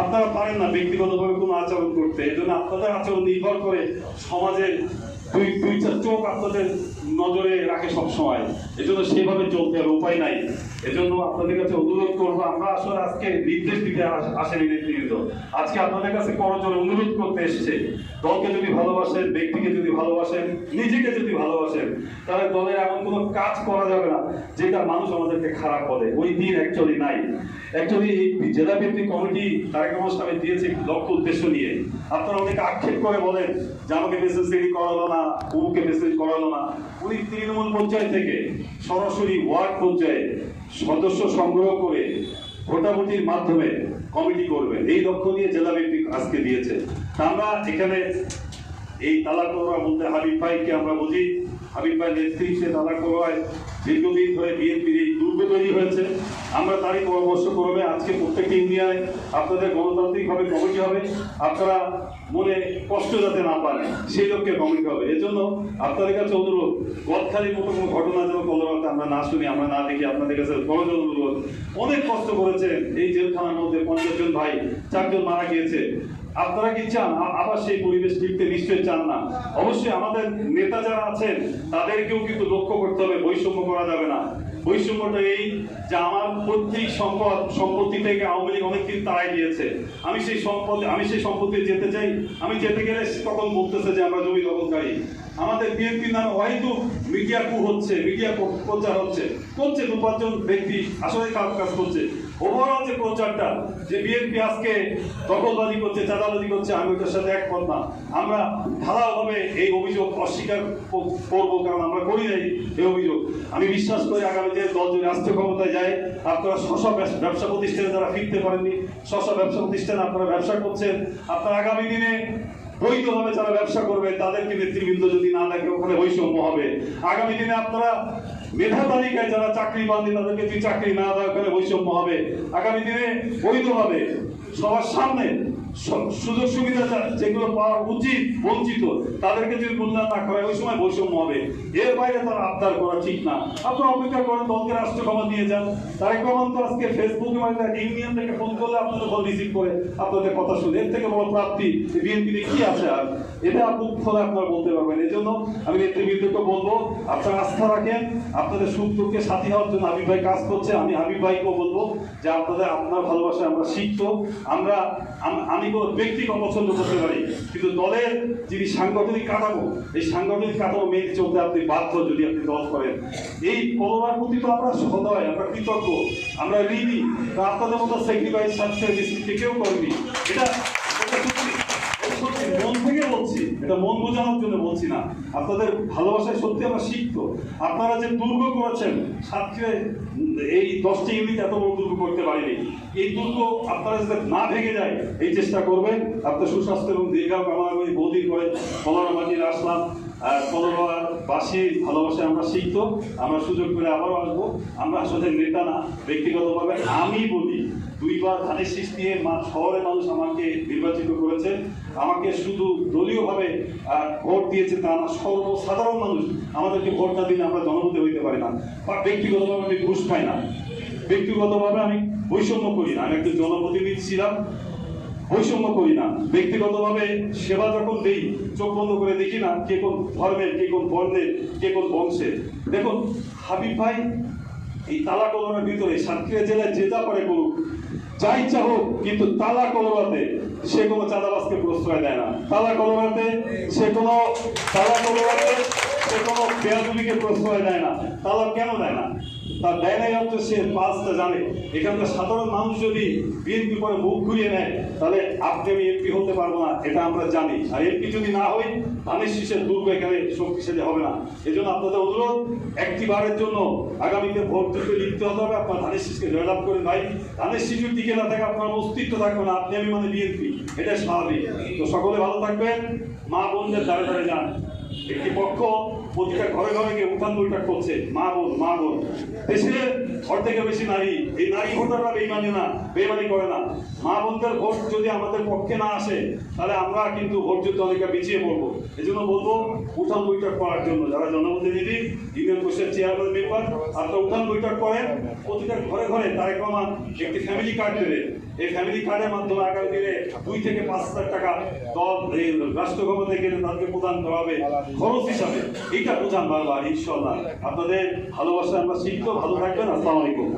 আপনারা পারেন না ব্যক্তিগতভাবে কোনো আচরণ করতে। এই জন্য আপনাদের আচরণ নির্ভর করে সমাজের দুই দুইটা চোখ আপনাদের নজরে রাখে সব সময় এজন্য সেইভাবে চলতে হবে উপায় নাই। এজন্য আপনাদের কাছে অনুরোধ করব, আমরা আসলে আজকে নির্দেশ দিতে আসেনি নেতৃবৃন্দ। আজকে আপনাদের কাছে করজোরে অনুরোধ করতে এসেছে। দলকে যদি ভালোবাসেন, ব্যক্তিকে যদি ভালোবাসেন, নিজেকে যদি ভালোবাসেন, তাহলে দলের এমন কোনো কাজ করা যাবে না, যেটা মানুষ আমাদেরকে খারাপ বলে ওই দিন অ্যাকচুয়ালি নাই। অ্যাকচুয়ালি এই জেলা ভিত্তিক কমিটি তারেক সাহেব দিয়েছে লক্ষ্য উদ্দেশ্য নিয়ে। আপনারা অনেকে আক্ষেপ করে বলেন যে, আমাকে রেডি করালো না। উমুকে মেসেজ করালো না। উনি তৃণমূল পর্যায় থেকে সরাসরি ওয়ার্ড পর্যায়ে সদস্য সংগ্রহ করে ভোটাভুটির মাধ্যমে কমিটি করবেন। এই লক্ষ্য নিয়ে জেলা ভিত্তিক আজকে দিয়েছে। আমরা এখানে এই তালাকোয়া বলতে হাবিব ভাইকে আমরা বুঝি। হাবিব ভাই নেতৃত্বে তালাকোয়ায় দীর্ঘদিন ধরে বিএনপির এই দুর্গ তৈরি হয়েছে। আমরা তারই পরামর্শ করবে আজকে প্রত্যেকটি ইন্ডিয়ায় আপনাদের গণতান্ত্রিকভাবে কমিটি হবে। আপনারা মনে কষ্ট যাতে না পান, সেই লক্ষ্যে কমিটি হবে। এজন্য আপনাদের কাছে অনুরোধ গদখালির মতো কোনো ঘটনা যেন কলকাতা আমরা না শুনি, আমরা না দেখি, আপনাদের কাছে বড় অনুরোধ। অনেক কষ্ট করেছেন এই জেলখানার মধ্যে পঞ্চাশ জন ভাই চারজন মারা গিয়েছে। আপনারা কি চান? আবার সেই পরিবেশ ফিরতে নিশ্চয়ই চান না। অবশ্যই আমাদের নেতা যারা আছেন, তাদেরকেও কিন্তু লক্ষ্য করতে হবে, বৈষম্য করা যাবে না। বৈষম্যটা এই যে আমার পৈতৃক সম্পদ, সম্পত্তি থেকে আওয়ামী লীগ অনেকদিন তাড়াই দিয়েছে আমি সেই সম্পদ, আমি সেই সম্পত্তি যেতে চাই। আমি যেতে গেলে তখন বলতেছে যে আমরা জমি দখলকারী। আমাদের বিএনপি নামে হয়তো মিডিয়া কু হচ্ছে, মিডিয়া প্রচার হচ্ছে। করছে দু পাঁচজন ব্যক্তি, আসলে কাজ কাজ করছে। ওভারঅল যে প্রচারটা, যে বিএনপি আজকে দখলবাজি করছে, চাঁদাবাজি করছে, আমি ওটার সাথে একমত না। আমরা ঢালাওভাবে এই অভিযোগ অস্বীকার করব, কারণ আমরা করি নাই এই অভিযোগ। আমি বিশ্বাস করি আগামী যে দল যদি রাষ্ট্রীয় ক্ষমতায় যায়, আপনারা স্ব ব্যবসা প্রতিষ্ঠানে যারা ফিরতে পারেননি স্ব ব্যবসা প্রতিষ্ঠানে আপনারা ব্যবসা করছেন, আপনারা আগামী দিনে বৈধভাবে যারা ব্যবসা করবে, তাদেরকে নেতৃবৃন্দ যদি না দেখে ওখানে বৈষম্য হবে। আগামী দিনে আপনারা মেধা তালিকায় যারা চাকরি পাননি, তাদেরকে যদি চাকরি না দেয়, ওখানে বৈষম্য হবে। আগামী দিনে বৈধভাবে সবার সামনে সুযোগ সুবিধা যেগুলো পাওয়া উচিত, বঞ্চিত, তাদেরকে যদি মূল্যায়ন না করে ওই সময় বৈষম্য হবে। এর বাইরে তার আবদার করা ঠিক না। আপনারা অপেক্ষা করেন, দলকে রাষ্ট্র ক্ষমতা নিয়ে যান। তারেক রহমান তো আজকে ফেসবুকে মানে ইউনিয়ন থেকে ফোন করলে আপনাদের ফোন রিসিভ করে, আপনাদের কথা শুনে। এর থেকে বড় প্রাপ্তি বিএনপিতে কি আছে আর? এটা আপনি ফলে আপনারা বলতে পারবেন। এই জন্য আমি নেতৃবৃন্দকে বলব, আপনারা আস্থা রাখেন, আপনাদের সুখ দুঃখে সাথী হওয়ার জন্য হাবিব ভাই কাজ করছে। আমি হাবিব ভাইকেও বলব যে আপনাদের আপনার ভালোবাসায় আমরা শিখত আমরা, আমি ব্যক্তিকে অপছন্দ করতে পারি, কিন্তু দলের যিনি সাংগঠনিক কাঠামো, এই সাংগঠনিক কাঠামো মেনে চলতে আপনি বাধ্য যদি আপনি দল করেন। এই করোনার প্রতি তো আমরা সদয় আমরা কৃতজ্ঞ, আমরা ঋণী আপনাদের মতো সেক্রিফাইস সার্ভিস কেউ করেনি। এটা এটা সত্যি। এটা সত্যি, মন থেকে বলছি এটা মন বোঝানোর জন্য বলছি না। আপনাদের ভালোবাসায় সত্যি আমরা শিখত আপনারা যে দুর্গ করেছেন, সাতক্ষীরে এই দশটি ইউনিট এত বড় দুর্গ করতে পারিনি। এই দুর্গ আপনারা যাতে না ভেঙে যায়, এই চেষ্টা করবেন। আপনার সুস্বাস্থ্য এবং দীর্ঘ কামনা বৌদি করে কলরা মাটির আসলাম। আর কলরার বাসী ভালোবাসায় আমরা শিখত আমরা সুযোগ করে আবারও আসব। আমরা আসলে নেতা না, ব্যক্তিগতভাবে আমি বলি, দুইবার ধানের শীষ দিয়ে মা- শহরের মানুষ আমাকে নির্বাচিত করেছে। আমাকে শুধু দলীয়ভাবে ভোট দিয়েছে তা না, সর্বসাধারণ মানুষ আমাদেরকে ভোট না দিলে আমরা জনপতি হইতে পারি না। বা ব্যক্তিগতভাবে আমি ঘুষ পাই না। ব্যক্তিগতভাবে আমি বৈষম্য করি না। আমি একজন জনপ্রতিনিধি ছিলাম। বৈষম্য করি না। ব্যক্তিগতভাবে সেবা যখন দেই, চোখ বন্ধ করে দেখি না কে কোন ধর্মের, কে কোন বর্ণের, কে কোন বংশের। দেখুন, হাবিব ভাই এই তালা কলমের ভিতরে সাতক্ষীরা জেলায় যে যা করে করুক, যা ইচ্ছা হোক, কিন্তু তালা কলমাতে সে কোনো চাঁদাবাসকে প্রশ্রয় দেয় না। তালা কলমাতে সে কোনো, তালা কলমাতে সে কোনো বেয়াদুলিকে প্রশ্রয় দেয় না। তালা কেন দেয় না? তার নাই অর্থ সে পাঁচটা জানে। এখানকার সাধারণ মানুষ যদি বিএনপি করে মুখ ঘুরিয়ে নেয়, তাহলে আপনি আমি এমপি হতে পারব না, এটা আমরা জানি। আর এমপি যদি না হই, ধানের শীষের দুর্গ এখানে শক্তিশালী হবে না। এই জন্য আপনাদের অনুরোধ একটি বারের জন্য আগামীতে ভোট দিতে লিখতে হতে হবে। আপনার ধানের শীষকে জয়লাভ করে ভাই। ধানের শিশুর দিকে না থাকে, আপনার অস্তিত্ব থাকবে না। আপনি আমি মানে বিএনপি এটা স্বাভাবিক। তো সকলে ভালো থাকবেন। মা বোনদের দ্বারে দ্বারে যান। একটি পক্ষ প্রতিটা ঘরে ঘরে গিয়ে উঠান বৈঠক করছে। মা বোন মা বোন। দেশের ঘর থেকে বেশি নারী। এই নারী ভোটাররা বেইমানি না, বেইমানি করে না। মা বোনদের ভোট যদি আমাদের পক্ষে না আসে, তাহলে আমরা কিন্তু ভোট যুদ্ধ অনেকটা পিছিয়ে পড়ব। এই জন্য বলব, উঠান বৈঠক করার জন্য যারা জনপ্রতিনিধি ইউনিয়ন পরিষদ চেয়ারম্যান মেম্বার আপনারা উঠান বৈঠক করেন। প্রতিটা ঘরে ঘরে তারেক রহমান একটি ফ্যামিলি কার্ড দেবে। এই ফ্যামিলি কার্ডের মাধ্যমে আগামী দিনে দুই থেকে পাঁচ হাজার টাকা দল রাষ্ট্র ক্ষমতায় গেলে তাদেরকে প্রদান করা হবে। খরচ হিসাবে। এটা বোঝান বারবার ইনশাল্লাহ। আপনাদের ভালোবাসা আমরা শিখব ভালো থাকবেন আসসালামু আলাইকুম।